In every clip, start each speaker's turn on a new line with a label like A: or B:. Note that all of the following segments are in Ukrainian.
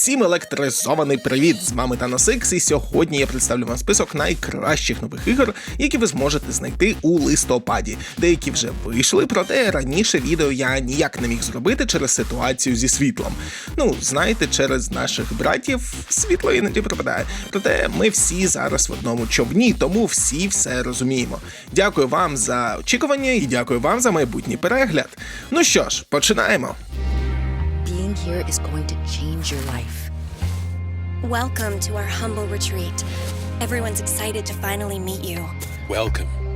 A: Всім електризований привіт! З вами Танос Ікс, і сьогодні я представлю вам список найкращих нових ігор, які ви зможете знайти у листопаді. Деякі вже вийшли, проте раніше відео я ніяк не міг зробити через ситуацію зі світлом. Ну, знаєте, через наших братів світло іноді пропадає. Проте ми всі зараз в одному човні, тому всі все розуміємо. Дякую вам за очікування і дякую вам за майбутній перегляд. Ну що ж, починаємо.
B: Here is going to change your life.
C: Welcome to our humble retreat. Everyone's excited to finally meet you.
D: Welcome.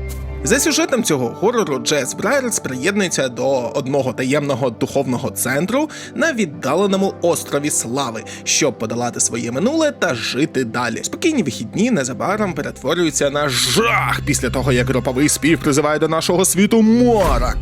A: За сюжетом цього горору Джес Брайерс приєднується до одного таємного духовного центру на віддаленому острові Слави, щоб подолати своє минуле та жити далі. Спокійні вихідні незабаром перетворюються на жах після того, як груповий спів призиває до нашого світу морок.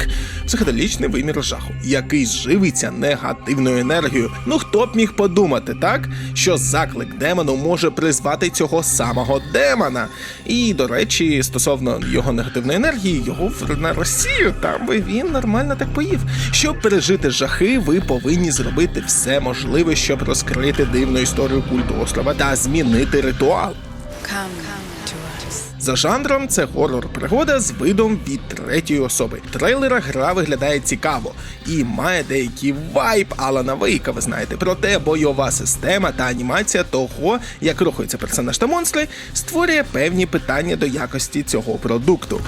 A: Психоделічний вимір жаху, який живиться негативною енергією. Ну хто б міг подумати, так? Що заклик демону може призвати цього самого демона. І, до речі, стосовно його негативної енергії, його на Росію там би він нормально так поїв. Щоб пережити жахи, ви повинні зробити все можливе, щоб розкрити дивну історію культу острова та змінити ритуал.
B: Come, to us.
A: За жанром це хорор-пригода з видом від третьої особи. В трейлерах гра виглядає цікаво і має деякий вайб Алана Вейка, ви знаєте. Проте бойова система та анімація того, як рухаються персонаж та монстри, створює певні питання до якості цього продукту.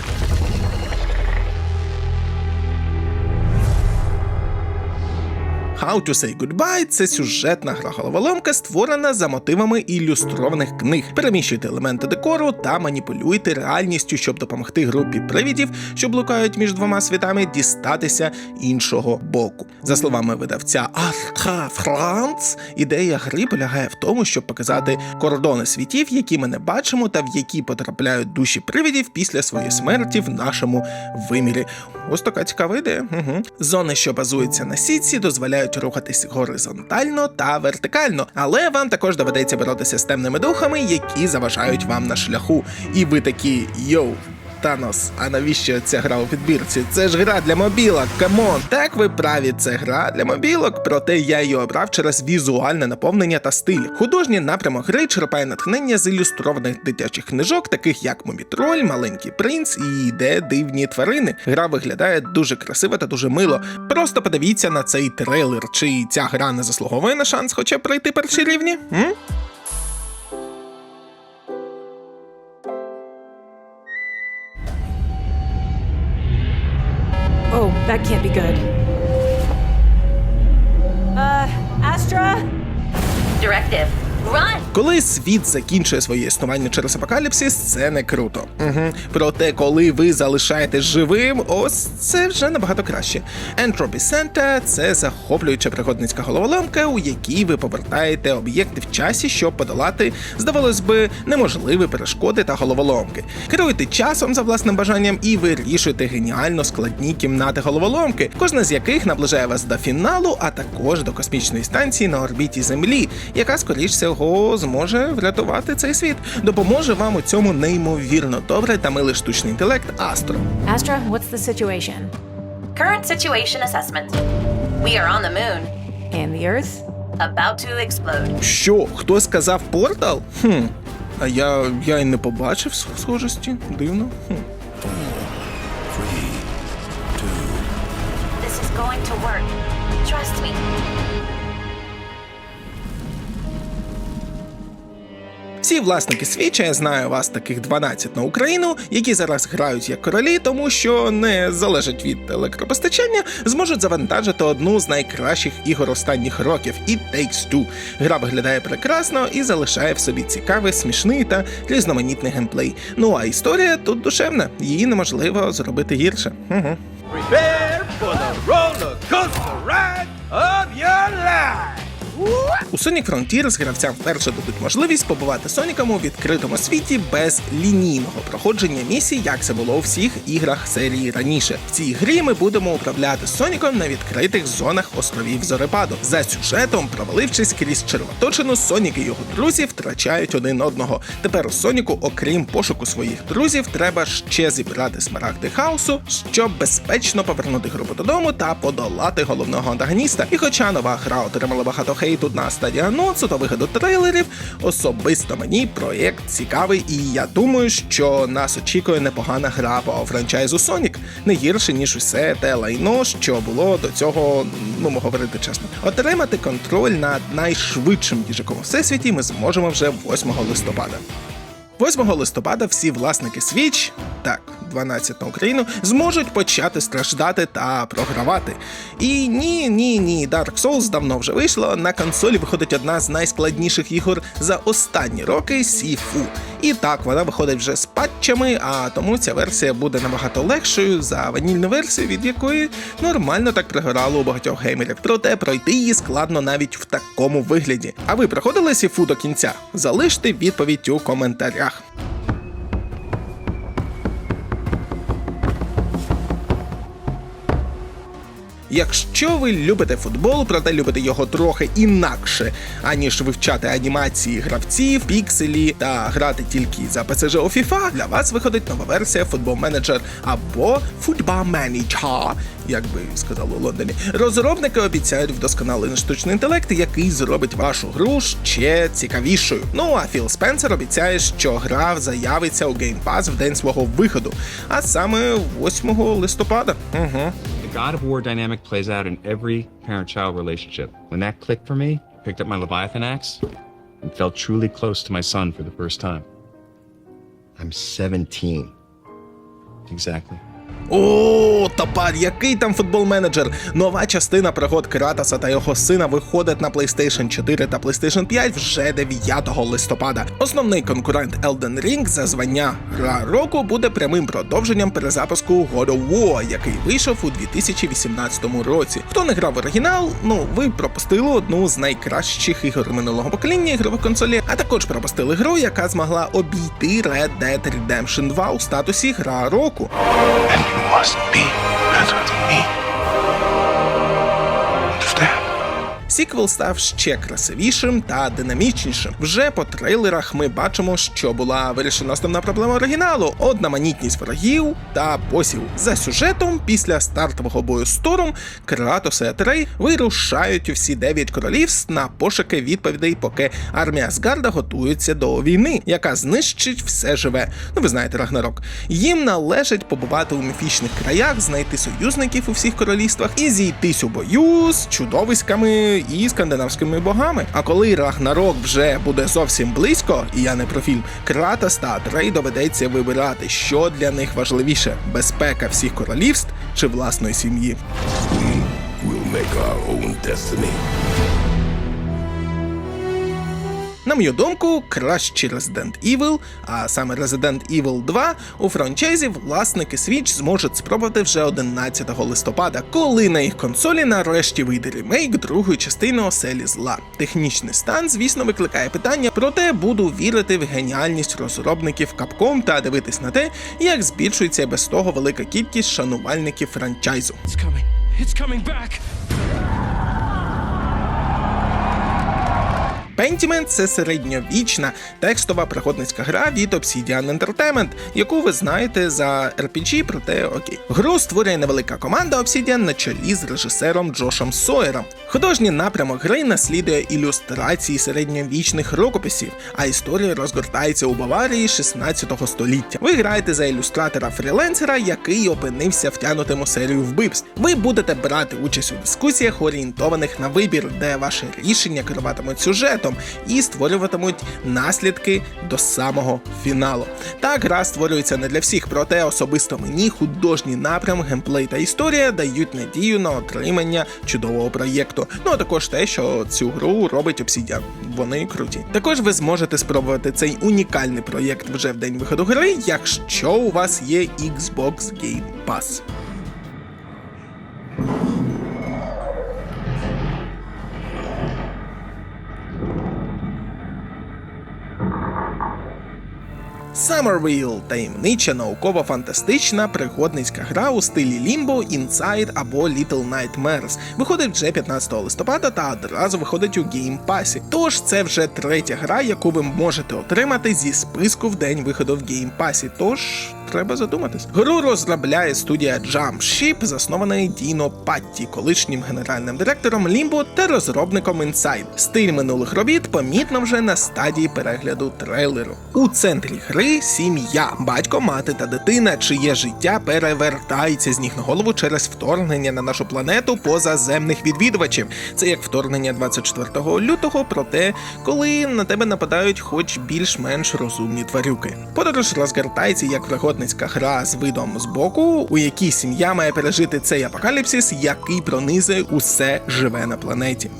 A: How to Say Goodbye – це сюжетна гра головоломка, створена за мотивами ілюстрованих книг. Переміщуйте елементи декору та маніпулюйте реальністю, щоб допомогти групі привідів, що блукають між двома світами, дістатися іншого боку. За словами видавця Артха Франц, ідея гри полягає в тому, щоб показати кордони світів, які ми не бачимо, та в які потрапляють душі привідів після своєї смерті в нашому вимірі. Ось така цікава ідея. Угу. Зони, що базуються на сітці, дозволяють рухатись горизонтально та вертикально, але вам також доведеться боротися з темними духами, які заважають вам на шляху. І ви такі йоу. Танос, а навіщо ця гра у підбірці? Це ж гра для мобілок, камон! Так ви праві, це гра для мобілок, проте я її обрав через візуальне наповнення та стиль. Художній напрямок гри черпає натхнення з ілюстрованих дитячих книжок, таких як Мумітроль, Маленький принц і де дивні тварини. Гра виглядає дуже красиво та дуже мило. Просто подивіться на цей трейлер, чи ця гра не заслуговує на шанс хоча пройти перші рівні? М?
E: That can't be good. Uh, Astra?
C: Directive.
A: Коли світ закінчує своє існування через апокаліпсис, це не круто. Угу. Проте, коли ви залишаєтесь живим, ось це вже набагато краще. Entropy Center – це захоплююча пригодницька головоломка, у якій ви повертаєте об'єкти в часі, щоб подолати, здавалось би, неможливі перешкоди та головоломки. Керуйте часом за власним бажанням і вирішуйте геніально складні кімнати головоломки, кожна з яких наближає вас до фіналу, а також до космічної станції на орбіті Землі, яка скоріш всього зможе врятувати цей світ. Допоможе вам у цьому неймовірно добре та милий штучний інтелект Астро.
E: Astra, what's the situation?
F: Current situation assessment. We are on the moon,
E: And the Earth?
F: about to explode.
A: Що, хтось сказав портал? Хм. А я, я й не побачив схожості. Дивно. Хм.
F: This is going to work. Trust me.
A: Всі власники свіча, я знаю вас таких 12 на Україну, які зараз грають як королі, тому що не залежать від електропостачання, зможуть завантажити одну з найкращих ігор останніх років It Takes Two. Гра виглядає прекрасно і залишає в собі цікавий, смішний та різноманітний геймплей. Ну а історія тут душевна, її неможливо зробити гірше. Угу.
G: For the roller coaster ride of your life.
A: У Sonic Frontiers гравцям вперше дадуть можливість побувати Соніком у відкритому світі без лінійного проходження місій, як це було у всіх іграх серії раніше. В цій грі ми будемо управляти Соніком на відкритих зонах островів Зорепаду. За сюжетом, провалившись крізь червоточину, Сонік і його друзі втрачають один одного. Тепер у Соніку, окрім пошуку своїх друзів, треба ще зібрати смарагди хаосу, щоб безпечно повернути групу додому та подолати головного антагоніста. І хоча нова гра отримала багато хейту на стадії анонсу та виходу трейлерів, особисто мені проєкт цікавий, і я думаю, що нас очікує непогана гра по франчайзу Sonic, не гірше ніж усе те лайно, що було до цього, ну ми говорити чесно. Отримати контроль над найшвидшим діжаком у всесвіті ми зможемо вже 8 листопада. 8 листопада всі власники Switch, так, 12 на Україну, зможуть почати страждати та програвати. І ні, ні, ні, Dark Souls давно вже вийшло. На консолі виходить одна з найскладніших ігор за останні роки Сіфу. І так, вона виходить вже з патчами, а тому ця версія буде набагато легшою за ванільну версію, від якої нормально так пригорало у багатьох геймерів. Проте пройти її складно навіть в такому вигляді. А ви проходили Сіфу до кінця? Залиште відповідь у коментарях. Якщо ви любите футбол, проте любите його трохи інакше, аніж вивчати анімації гравців, пікселі та грати тільки за ПСЖ у FIFA, для вас виходить нова версія Manager або Football Manager, як би сказали у Лондоні. Розробники обіцяють вдосконалений штучний інтелект, який зробить вашу гру ще цікавішою. Ну а Філ Спенсер обіцяє, що гра заявиться у Game Pass в день свого виходу, а саме 8 листопада. Угу.
D: The God of War dynamic plays out in every parent child relationship. When that clicked for me, I picked up my Leviathan axe and felt truly close to my son for the first time.
H: I'm 17.
D: Exactly.
A: О, тепер який там футбол менеджер? Нова частина пригод Кратаса та його сина виходить на PlayStation 4 та PlayStation 5 вже 9 листопада. Основний конкурент Elden Ring за звання Гра року буде прямим продовженням перезапуску God of War, який вийшов у 2018 році. Хто не грав в оригінал, ну ви пропустили одну з найкращих ігор минулого покоління ігрових консолей, а також пропустили гру, яка змогла обійти Red Dead Redemption 2 у статусі Гра року.
I: You must be better than me.
A: Сіквел став ще красивішим та динамічнішим. Вже по трейлерах ми бачимо, що була вирішена основна проблема оригіналу: одноманітність ворогів та босів. За сюжетом, після стартового бою з Тором, Кратос і Атрей вирушають у всі дев'ять королівств на пошуки відповідей, поки армія Асгарда готується до війни, яка знищить все живе. Ну ви знаєте, Рагнарок. Їм належить побувати у міфічних краях, знайти союзників у всіх королівствах і зійтись у бою з чудовиськами і скандинавськими богами. А коли Рагнарок вже буде зовсім близько, і я не про фільм, Кратос та Атрей доведеться вибирати, що для них важливіше: безпека всіх королівств чи власної сім'ї.
I: We'll make our own destiny.
A: На мою думку, кращий Resident Evil, а саме Resident Evil 2, у франчайзі власники Switch зможуть спробувати вже 11 листопада, коли на їх консолі нарешті вийде ремейк другої частини оселі зла. Технічний стан, звісно, викликає питання, проте буду вірити в геніальність розробників Capcom та дивитись на те, як збільшується без того велика кількість шанувальників франчайзу.
G: It's coming. It's coming back.
A: Pentiment – це середньовічна текстова пригодницька гра від Obsidian Entertainment, яку ви знаєте за RPG, проте окей. Гру створює невелика команда Obsidian на чолі з режисером Джошем Сойером. Художній напрямок гри наслідує ілюстрації середньовічних рукописів, а історія розгортається у Баварії 16 століття. Ви граєте за ілюстратора фріленсера, який опинився втягнутим у серію вбивств. Ви будете брати участь у дискусіях, орієнтованих на вибір, де ваші рішення керуватимуть сюжетом і створюватимуть наслідки до самого фіналу. Так, гра створюється не для всіх, проте особисто мені художній напрям, геймплей та історія дають надію на отримання чудового проєкту. Ну а також те, що цю гру робить Obsidian. Вони круті. Також ви зможете спробувати цей унікальний проєкт вже в день виходу гри, якщо у вас є Xbox Game Pass. Summerville – таємнича науково-фантастична пригодницька гра у стилі Limbo, Inside або Little Nightmares. Виходить вже 15 листопада та одразу виходить у Game Pass. Тож це вже третя гра, яку ви можете отримати зі списку в день виходу в Game Pass. Тож треба задуматись. Гру розробляє студія Jump заснована Діно Патті, колишнім генеральним директором Limbo та розробником Inside. Стиль минулих робіт помітно вже на стадії перегляду трейлеру. У центрі гри сім'я, батько, мати та дитина, чиє життя перевертається з ніг на голову через вторгнення на нашу планету позаземних відвідувачів. Це як вторгнення 24 лютого, проте коли на тебе нападають хоч більш-менш розумні тварюки. Подорож розгортається як пригодницька гра з видом збоку, у якій сім'я має пережити цей апокаліпсис, який пронизує усе живе на планеті.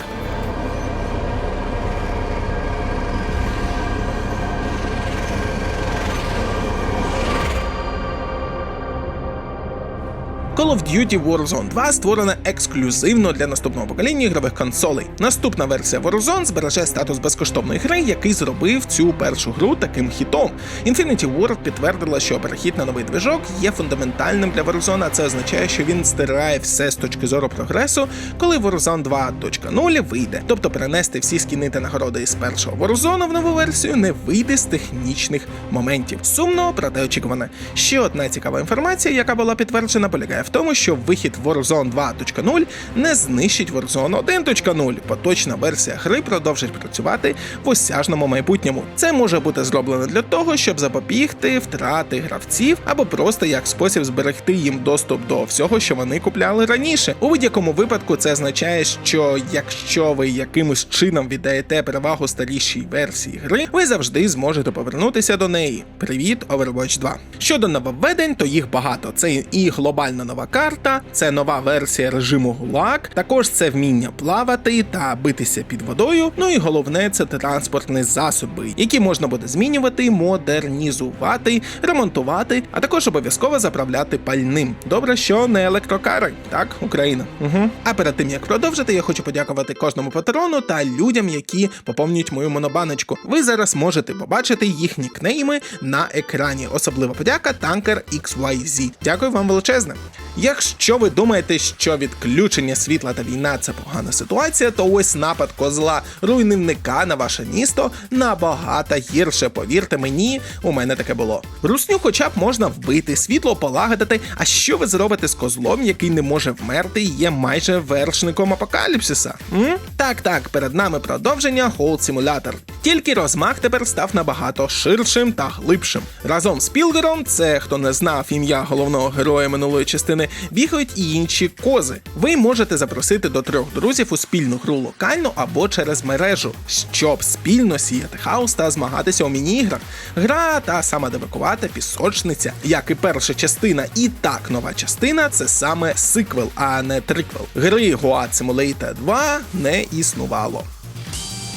A: Call of Duty Warzone 2 створена ексклюзивно для наступного покоління ігрових консолей. Наступна версія Warzone збереже статус безкоштовної гри, який зробив цю першу гру таким хітом. Infinity Ward підтвердила, що перехід на новий движок є фундаментальним для Warzone, а це означає, що він стирає все з точки зору прогресу, коли Warzone 2.0 вийде. Тобто перенести всі скіни та нагороди із першого Warzone в нову версію не вийде з технічних моментів. Сумно, проте очікуване. Ще одна цікава інформація, яка була підтверджена, полягає в тому, що вихід Warzone 2.0 не знищить Warzone 1.0. Поточна версія гри продовжить працювати в осяжному майбутньому. Це може бути зроблено для того, щоб запобігти втрати гравців або просто як спосіб зберегти їм доступ до всього, що вони купляли раніше. У будь-якому випадку це означає, що якщо ви якимось чином віддаєте перевагу старішій версії гри, ви завжди зможете повернутися до неї. Привіт, Overwatch 2. Щодо нововведень, то їх багато. Це і глобальна нова карта, це нова версія режиму ГУЛАГ, також це вміння плавати та битися під водою. Ну і головне це транспортні засоби, які можна буде змінювати, модернізувати, ремонтувати, а також обов'язково заправляти пальним. Добре, що не електрокари, так, Україна. Угу. А перед тим як продовжити, я хочу подякувати кожному патрону та людям, які поповнюють мою монобаночку. Ви зараз можете побачити їх нікнейми на екрані. Особлива подяка танкер XYZ. Дякую вам величезне. Якщо ви думаєте, що відключення світла та війна це погана ситуація, то ось напад козла руйнівника на ваше місто набагато гірше. Повірте мені, у мене таке було. Русню, хоча б можна вбити, світло полагодити. А що ви зробите з козлом, який не може вмерти і є майже вершником апокаліпсиса? М? Так, так, перед нами продовження Hold Simulator. Тільки розмах тепер став набагато ширшим та глибшим. Разом з Пілгером, це хто не знав ім'я головного героя минулої частини, бігають і інші кози. Ви можете запросити до трьох друзів у спільну гру локально або через мережу, щоб спільно сіяти хаос та змагатися у міні-іграх. Гра та сама дебакувата пісочниця, як і перша частина, і так нова частина це саме сиквел, а не триквел. Гри Goat Simulator 2 не існувало.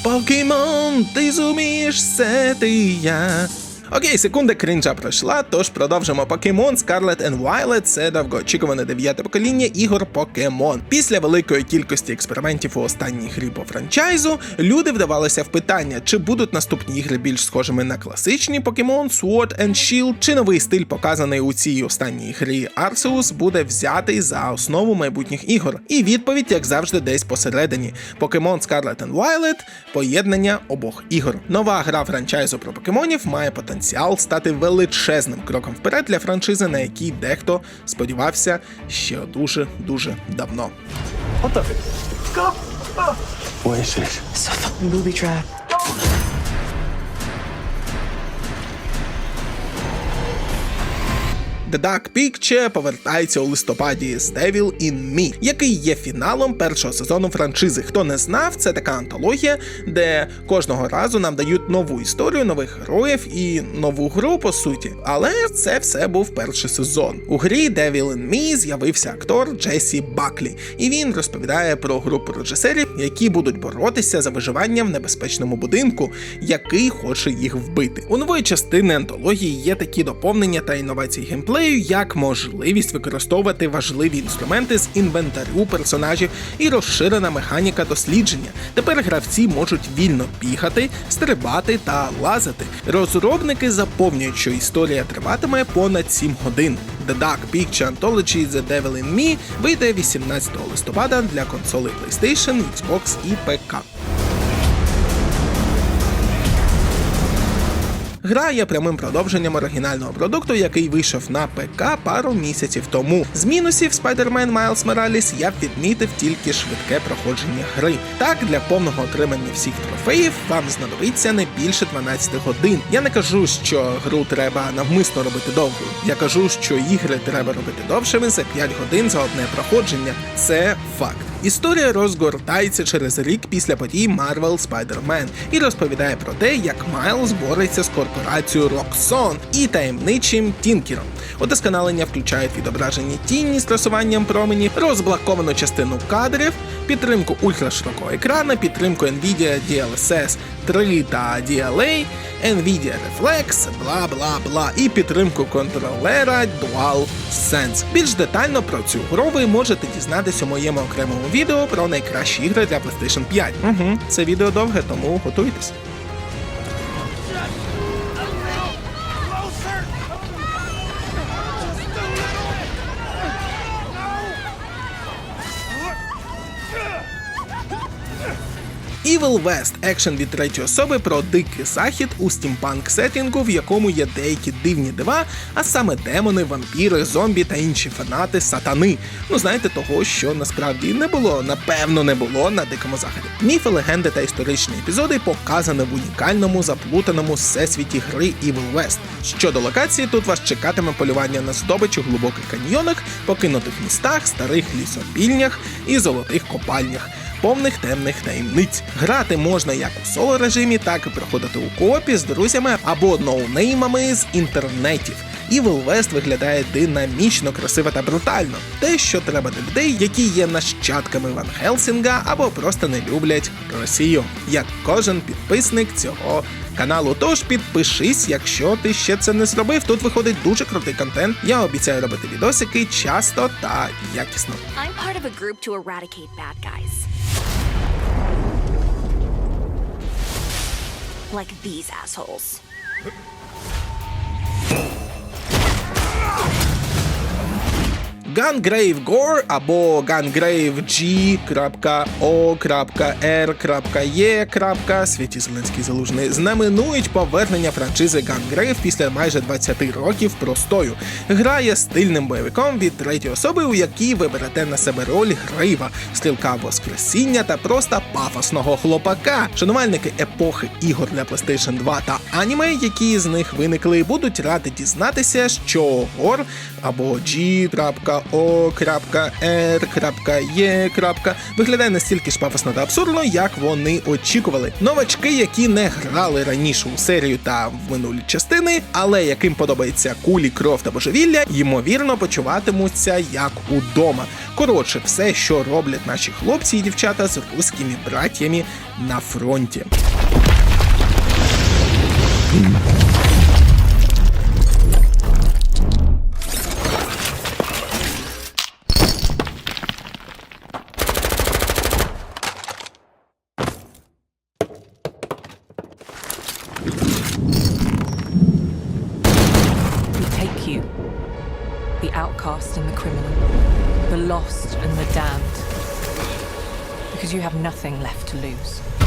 A: Покемон, ти зумієш все ти я. Окей, секунда крінжа пройшла, тож продовжимо Покемон Scarlet and Violet. Це довгоочікуване дев'яте покоління ігор Покемон. Після великої кількості експериментів у останній грі по франчайзу люди вдавалися в питання, чи будуть наступні ігри більш схожими на класичні Покемон Sword and Shield, чи новий стиль, показаний у цій останній грі Arceus, буде взятий за основу майбутніх ігор. І відповідь, як завжди, десь посередині. Покемон Scarlet and Violet – поєднання обох ігор. Нова гра франчайзу про покемонів має потенціал стати величезним кроком вперед для франшизи, на якій дехто сподівався ще дуже дуже давно.
I: Oasis.
A: The Dark Picture повертається у листопаді з Devil in Me, який є фіналом першого сезону франшизи. Хто не знав, це така антологія, де кожного разу нам дають нову історію, нових героїв і нову гру по суті. Але це все був перший сезон. У грі Devil in Me з'явився актор Джесі Баклі, і він розповідає про групу режисерів, які будуть боротися за виживання в небезпечному будинку, який хоче їх вбити. У нової частини антології є такі доповнення та інновації геймплею, як можливість використовувати важливі інструменти з інвентарю персонажів і розширена механіка дослідження. Тепер гравці можуть вільно бігати, стрибати та лазити. Розробники заповнюють, що історія триватиме понад 7 годин. The Dark Picture Anthology The Devil in Me вийде 18 листопада для консолей PlayStation, Xbox і ПК. Гра є прямим продовженням оригінального продукту, який вийшов на ПК пару місяців тому. З мінусів Spider-Man Miles Morales я б відмітив тільки швидке проходження гри. Так, для повного отримання всіх трофеїв вам знадобиться не більше 12 годин. Я не кажу, що гру треба навмисно робити довгою. Я кажу, що ігри треба робити довшими за 5 годин за одне проходження. Це факт. Історія розгортається через рік після подій Marvel Spider-Man і розповідає про те, як Майлз бореться з корпорацією Roxxon і таємничим Тінкером. Удосконалення включають відображені тіні з трасуванням промені, розблоковану частину кадрів, підтримку ультраширокого екрана, підтримку Nvidia DLSS 3 та DLA, Nvidia Reflex, бла бла бла, і підтримку контролера DualSense. Більш детально про цю гру ви можете дізнатися у моєму окремому відео про найкращі ігри для PlayStation 5. Угу, це відео довге, тому готуйтесь. Evil West – екшен від третьої особи про дикий захід у стімпанк сеттінгу, в якому є деякі дивні дива, а саме демони, вампіри, зомбі та інші фанати сатани. Ну знаєте того, що насправді не було, напевно, не було на дикому заході. Міфи, легенди та історичні епізоди показані в унікальному заплутаному всесвіті гри Evil West. Щодо локації, тут вас чекатиме полювання на здобич у глибоких каньйонах, покинутих містах, старих лісопільнях і золотих копальнях повних темних таємниць. Грати можна як у соло режимі, так і проходити у коопі з друзями або ноунеймами з інтернетів. Evil West виглядає динамічно, красиво та брутально. Те, що треба для людей, які є нащадками Ван Хелсінга або просто не люблять Росію, як кожен підписник цього каналу. Тож підпишись, якщо ти ще це не зробив. Тут виходить дуже крутий контент. Я обіцяю робити відосики часто та якісно.
F: I'm part of a group to eradicate bad guys. Like these assholes.
A: Gungrave Gore або Gungrave G.O.R.E. Святі Зеленський Залужний знаменують повернення франшизи Gungrave після майже 20 років простою. Грає стильним бойовиком від третьої особи, у якій ви берете на себе роль грива, стрілка Воскресіння та просто пафосного хлопака. Шанувальники епохи ігор для PlayStation 2 та аніме, які з них виникли, будуть раді дізнатися, що Гор або G.O.R.E. виглядає настільки ж пафосно та абсурдно, як вони очікували. Новачки, які не грали раніше у серію та в минулі частини, але яким подобається кулі, кров та божевілля, ймовірно почуватимуться як удома. Коротше, все, що роблять наші хлопці і дівчата з руськими братями на фронті.
J: Outcast and the criminal, the lost and the damned, because you have nothing left to lose.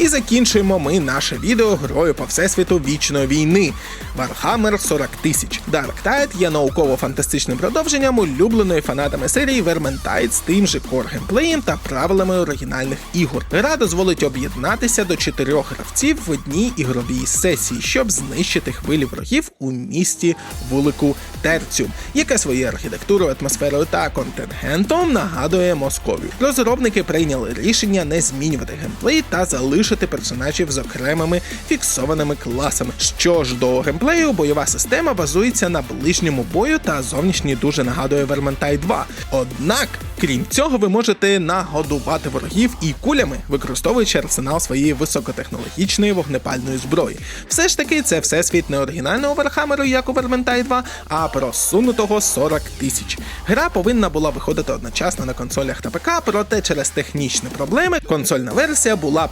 A: І закінчуємо ми наше відео грою по всесвіту вічної війни Warhammer 40 тисяч. Dark Tide є науково-фантастичним продовженням улюбленої фанатами серії Vermintide з тим же кор геймплеєм та правилами оригінальних ігор. Гра дозволить об'єднатися до чотирьох гравців в одній ігровій сесії, щоб знищити хвилі ворогів у місті вулику Терціум, яке своєю архітектурою, атмосферою та контингентом нагадує Московію. Розробники прийняли рішення не змінювати геймплей та залишити персонажів з окремими фіксованими класами. Що ж до геймплею, бойова система базується на ближньому бою та зовнішній дуже нагадує Vermintide 2. Однак, крім цього, ви можете нагодувати ворогів і кулями, використовуючи арсенал своєї високотехнологічної вогнепальної зброї. Все ж таки, це всесвіт не оригінального Вархамеру, як у Vermintide 2, а просунутого 40 тисяч. Гра повинна була виходити одночасно на консолях та ПК, проте через технічні проблеми консольна версія була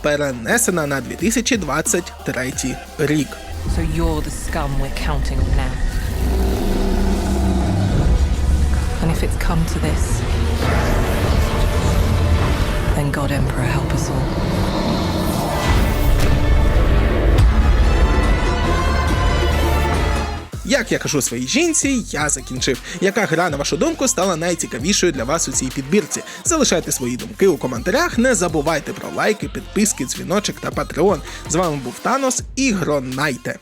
A: перенесена на 2023 рік.
J: So you're the scum we're counting on now. And if it's come to this, then God Emperor help us all.
A: Як я кажу своїй жінці, я закінчив. Яка гра, на вашу думку, стала найцікавішою для вас у цій підбірці? Залишайте свої думки у коментарях. Не забувайте про лайки, підписки, дзвіночок та патреон. З вами був Танос і Гронайте.